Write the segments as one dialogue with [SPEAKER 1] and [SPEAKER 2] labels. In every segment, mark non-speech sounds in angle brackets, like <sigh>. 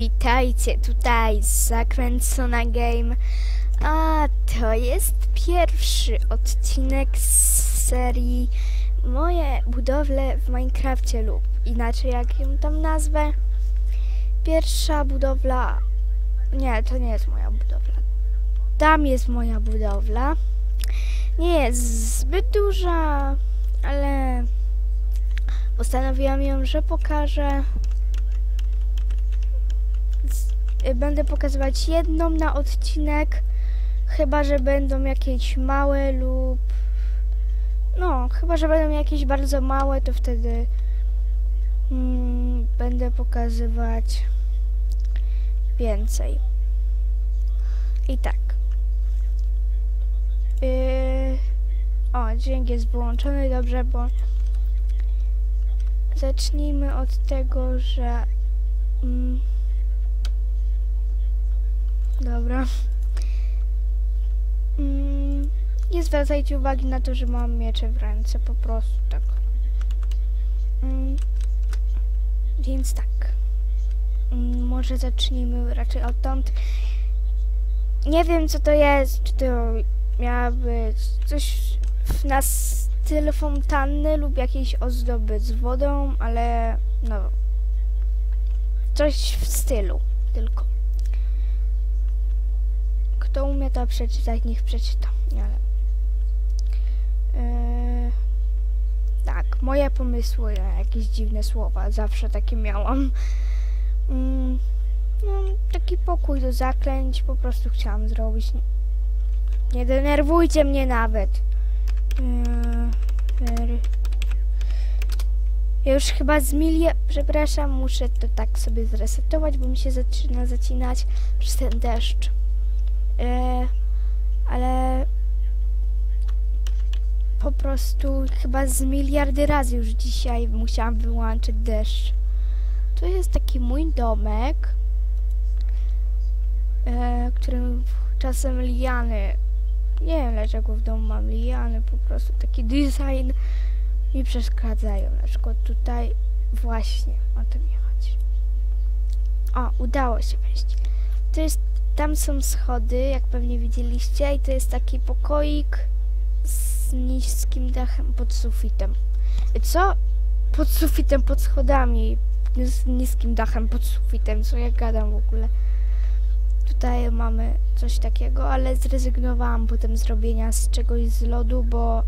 [SPEAKER 1] Witajcie tutaj Zakręcona Game. A to jest pierwszy odcinek z serii Moje budowle w Minecrafcie lub inaczej jak ją tam nazwę. Pierwsza budowla. Nie, to nie jest moja budowla. Tam jest moja budowla. Nie jest zbyt duża, ale postanowiłam ją, że pokażę. Y, będę pokazywać jedną na odcinek, chyba że będą jakieś małe lub no, chyba że będą jakieś bardzo małe, to wtedy mm, będę pokazywać więcej. I tak. Yy, o, dźwięk jest wyłączony, dobrze, bo zacznijmy od tego, że mm, Dobra. Mm, nie zwracajcie uwagi na to, że mam miecze w ręce, po prostu tak. Mm, więc tak. Mm, może zacznijmy raczej odtąd. Nie wiem, co to jest, czy to miała być coś na styl fontanny lub jakiejś ozdoby z wodą, ale no... Coś w stylu tylko. Kto umie to przeczytać, niech przeczyta. Ale... Yy... Tak, moje pomysły na jakieś dziwne słowa. Zawsze takie miałam. Yy... No, taki pokój do zaklęć po prostu chciałam zrobić. Nie, nie denerwujcie mnie nawet. Yy... Ja już chyba z milię, przepraszam, muszę to tak sobie zresetować, bo mi się zaczyna zacinać przez ten deszcz. E, ale po prostu chyba z miliardy razy już dzisiaj musiałam wyłączyć deszcz. Tu jest taki mój domek, e, którym czasem liany, nie wiem dlaczego w domu mam liany, po prostu taki design mi przeszkadzają. Na przykład tutaj właśnie o to mi chodzi. O, udało się wejść. To jest tam są schody, jak pewnie widzieliście, i to jest taki pokoik z niskim dachem pod sufitem. Co? Pod sufitem, pod schodami. Z niskim dachem pod sufitem, co ja gadam w ogóle. Tutaj mamy coś takiego, ale zrezygnowałam potem z robienia z czegoś z lodu, bo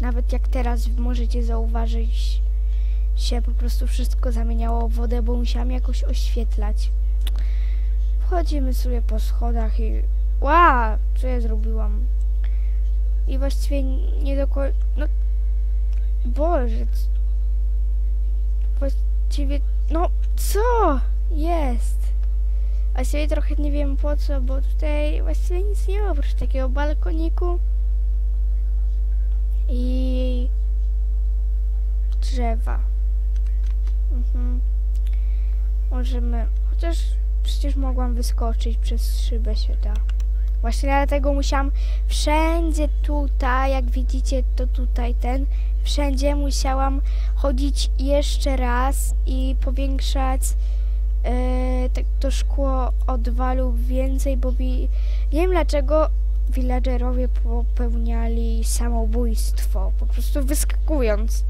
[SPEAKER 1] nawet jak teraz możecie zauważyć, się po prostu wszystko zamieniało w wodę, bo musiałam jakoś oświetlać. Wchodzimy sobie po schodach i... Ła! Co ja zrobiłam? I właściwie nie do końca... No... Boże... Właściwie... No... Co? Jest! Właściwie trochę nie wiem po co, bo tutaj właściwie nic nie ma oprócz takiego balkoniku i drzewa. Mhm. Możemy... Chociaż przecież mogłam wyskoczyć przez szybę się da. Właśnie dlatego musiałam wszędzie tutaj, jak widzicie, to tutaj ten, wszędzie musiałam chodzić jeszcze raz i powiększać yy, to szkło o dwa lub więcej, bo nie wiem dlaczego villagerowie popełniali samobójstwo, po prostu wyskakując.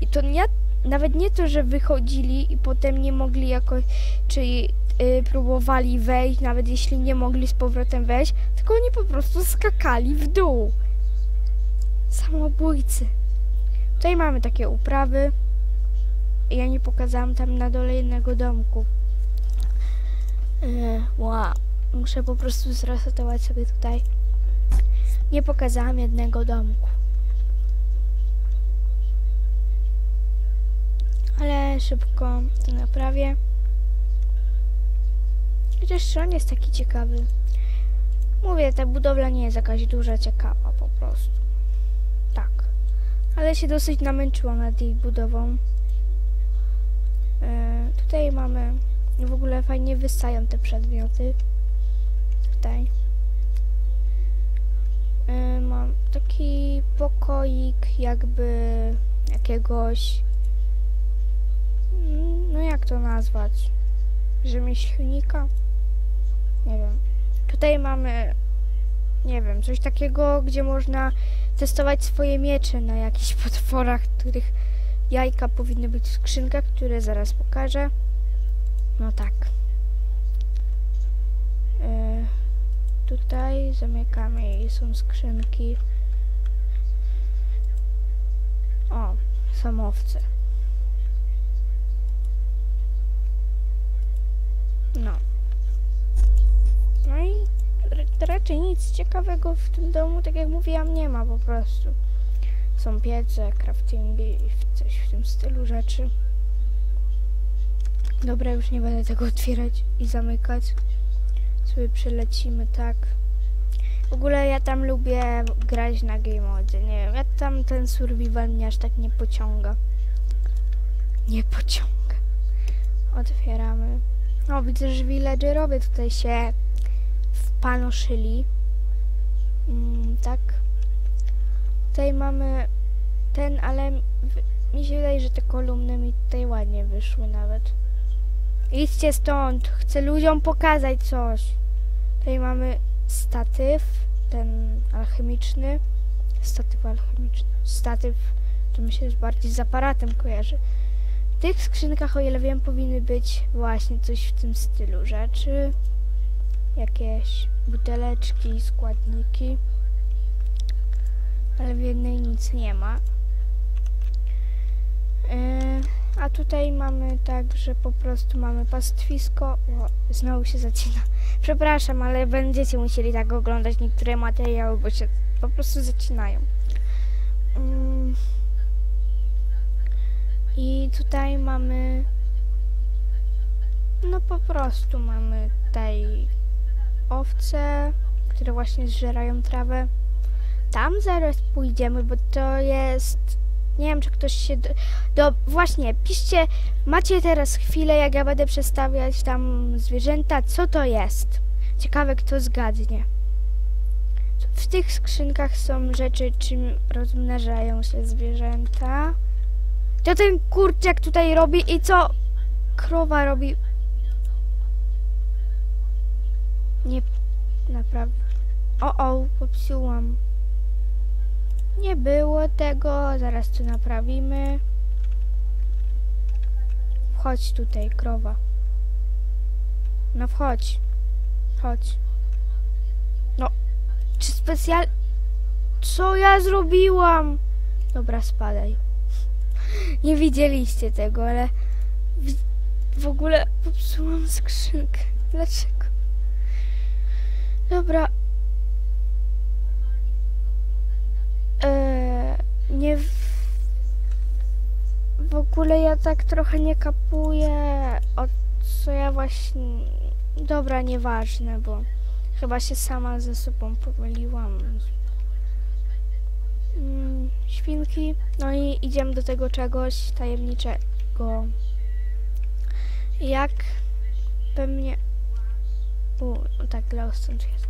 [SPEAKER 1] I to nie, nawet nie to, że wychodzili i potem nie mogli jakoś, czyli y, próbowali wejść, nawet jeśli nie mogli z powrotem wejść, tylko oni po prostu skakali w dół. Samobójcy. Tutaj mamy takie uprawy. Ja nie pokazałam tam na dole jednego domku. Yy, wow. Muszę po prostu zresetować sobie tutaj. Nie pokazałam jednego domku. Ale szybko to naprawię. Chociaż on jest taki ciekawy. Mówię, ta budowla nie jest jakaś duża, ciekawa po prostu. Tak. Ale się dosyć namęczyłam nad jej budową. E, tutaj mamy... W ogóle fajnie wystają te przedmioty. Tutaj. E, mam taki pokoik jakby jakiegoś... Mm, no jak to nazwać? rzemieślnika. Nie wiem. Tutaj mamy, nie wiem, coś takiego, gdzie można testować swoje miecze na jakichś <laughs> potworach, których jajka powinny być w skrzynkach, które zaraz pokażę. No tak. E, tutaj zamykamy i są skrzynki. O, samowce. No. No i ra- raczej nic ciekawego w tym domu, tak jak mówiłam, nie ma po prostu. Są piece, craftingi coś w tym stylu rzeczy. Dobra, już nie będę tego otwierać i zamykać. Sobie przelecimy tak. W ogóle ja tam lubię grać na game mode. Nie wiem, ja tam ten survival mnie aż tak nie pociąga. Nie pociąga. Otwieramy. O, widzę, że villagerowie tutaj się wpanoszyli. Mm, tak. Tutaj mamy ten, ale mi się wydaje, że te kolumny mi tutaj ładnie wyszły nawet. Idźcie stąd, chcę ludziom pokazać coś. Tutaj mamy statyw, ten alchemiczny. Statyw alchemiczny. Statyw to mi się bardziej z aparatem kojarzy. W tych skrzynkach, o ile wiem, powinny być właśnie coś w tym stylu rzeczy. Jakieś buteleczki, składniki. Ale w jednej nic nie ma. Yy, a tutaj mamy tak, że po prostu mamy pastwisko. O, znowu się zacina. <laughs> Przepraszam, ale będziecie musieli tak oglądać niektóre materiały, bo się po prostu zacinają. Mm. I tutaj mamy. No po prostu mamy tutaj owce, które właśnie zżerają trawę. Tam zaraz pójdziemy, bo to jest. Nie wiem, czy ktoś się. Do, do, właśnie, piszcie, macie teraz chwilę, jak ja będę przedstawiać tam zwierzęta, co to jest. Ciekawe, kto zgadnie. W tych skrzynkach są rzeczy, czym rozmnażają się zwierzęta. To ten kurczak tutaj robi i co krowa robi? Nie, naprawdę. O, o, popsułam. Nie było tego, zaraz to naprawimy. Wchodź tutaj, krowa. No wchodź. Chodź. No, czy specjal... Co ja zrobiłam? Dobra, spadaj. <laughs> Nie widzieliście tego, ale w ogóle popsułam skrzynkę. Dlaczego? Dobra. Eee, nie w, w ogóle ja tak trochę nie kapuję o co ja właśnie... Dobra, nieważne, bo chyba się sama ze sobą pomyliłam. Mm, świnki. No i idziemy do tego czegoś tajemniczego. Jak pewnie... U, tak, Glowstone jest.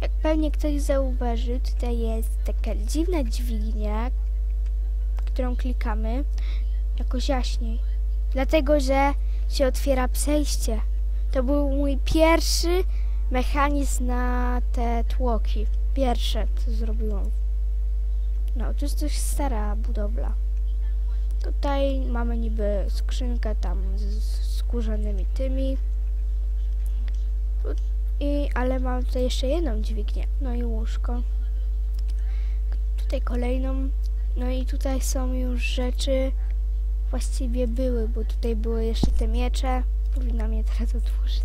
[SPEAKER 1] Jak pewnie ktoś zauważy, tutaj jest taka dziwna dźwignia, którą klikamy, jakoś jaśniej. Dlatego, że się otwiera przejście. To był mój pierwszy mechanizm na te tłoki. Pierwsze, co zrobiłam. No, to jest dość stara budowla. Tutaj mamy niby skrzynkę tam z skórzanymi tymi. I, ale mam tutaj jeszcze jedną dźwignię. No i łóżko. Tutaj kolejną. No i tutaj są już rzeczy. Właściwie były, bo tutaj były jeszcze te miecze. Powinnam je teraz otworzyć.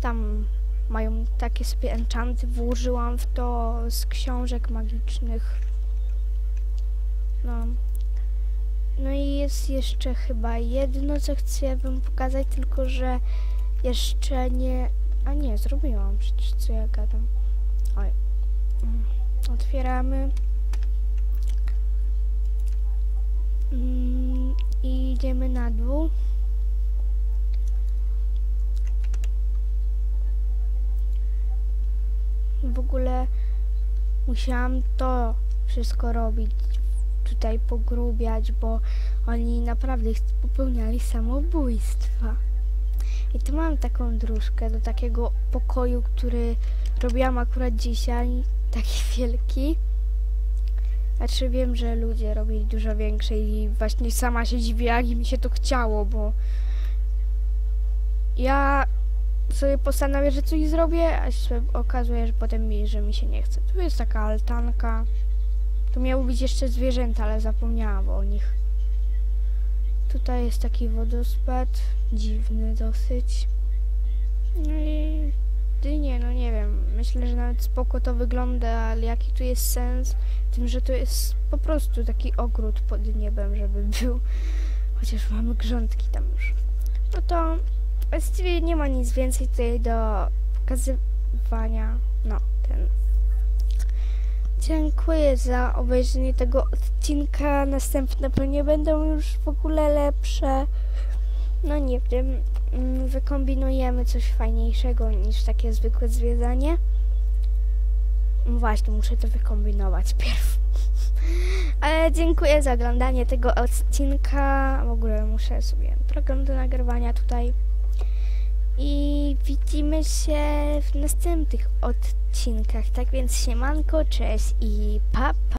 [SPEAKER 1] Tam mają takie sobie enchanty. Włożyłam w to z książek magicznych. No. No i jest jeszcze chyba jedno, co chcę wam pokazać, tylko że jeszcze nie... A nie, zrobiłam przecież, co ja gadam. Oj. Mm, Otwieramy. Mm, I idziemy na dół. W ogóle musiałam to wszystko robić, tutaj pogrubiać, bo oni naprawdę popełniali samobójstwa. I tu mam taką dróżkę do takiego pokoju, który robiłam akurat dzisiaj, taki <laughs> wielki. Znaczy wiem, że ludzie robili dużo większe i właśnie sama się dziwię, jak mi się to chciało, bo ja sobie postanowię, że coś zrobię, a się okazuje, że potem mi, że mi się nie chce. Tu jest taka altanka. Tu miały być jeszcze zwierzęta, ale zapomniałam o nich. Tutaj jest taki wodospad, dziwny dosyć. No i dynie, no nie wiem. Myślę, że nawet spoko to wygląda, ale jaki tu jest sens? Tym, że to jest po prostu taki ogród pod niebem, żeby był. Chociaż mamy grządki tam już. No to właściwie nie ma nic więcej tutaj do pokazywania. No, ten. Dziękuję za obejrzenie tego odcinka. Następne pewnie będą już w ogóle lepsze. No nie wiem, mm, wykombinujemy coś fajniejszego niż takie zwykłe zwiedzanie. Właśnie, muszę to wykombinować <laughs> pierw. Ale dziękuję za oglądanie tego odcinka. W ogóle muszę sobie program do nagrywania tutaj. I widzimy się w następnych odcinkach. Tak więc siemanko, cześć i pa, pa.